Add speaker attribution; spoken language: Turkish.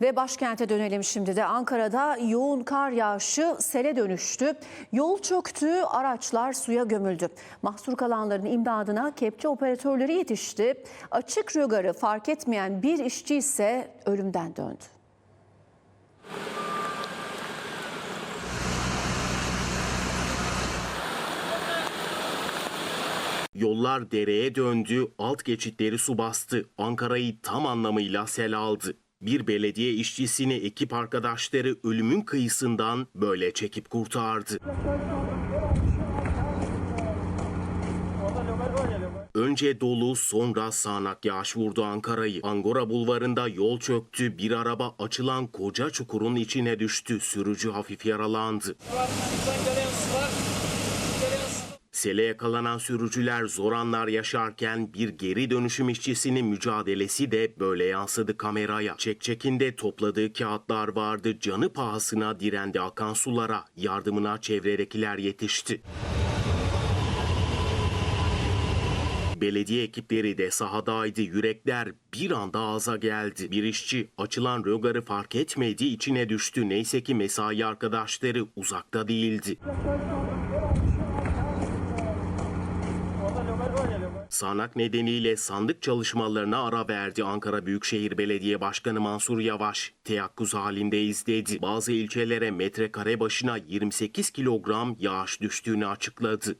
Speaker 1: Ve başkente dönelim şimdi de Ankara'da yoğun kar yağışı sele dönüştü. Yol çöktü, araçlar suya gömüldü. Mahsur kalanların imdadına kepçe operatörleri yetişti. Açık rögarı fark etmeyen bir işçi ise ölümden döndü.
Speaker 2: Yollar dereye döndü, alt geçitleri su bastı. Ankara'yı tam anlamıyla sel aldı. Bir belediye işçisini ekip arkadaşları ölümün kıyısından böyle çekip kurtardı. Önce dolu sonra sağanak yağış vurdu Ankara'yı. Angora bulvarında yol çöktü. Bir araba açılan koca çukurun içine düştü. Sürücü hafif yaralandı. Sele yakalanan sürücüler zor anlar yaşarken bir geri dönüşüm işçisinin mücadelesi de böyle yansıdı kameraya. Çekçekinde topladığı kağıtlar vardı. Canı pahasına direndi akan sulara. Yardımına çevredekiler yetişti. Belediye ekipleri de sahadaydı. Yürekler bir anda ağza geldi. Bir işçi açılan rögarı fark etmedi, içine düştü. Neyse ki mesai arkadaşları uzakta değildi. Sağanak nedeniyle sandık çalışmalarına ara verdi Ankara Büyükşehir Belediye Başkanı Mansur Yavaş. Teyakkuz halindeyiz dedi. Bazı ilçelere metrekare başına 28 kilogram yağış düştüğünü açıkladı.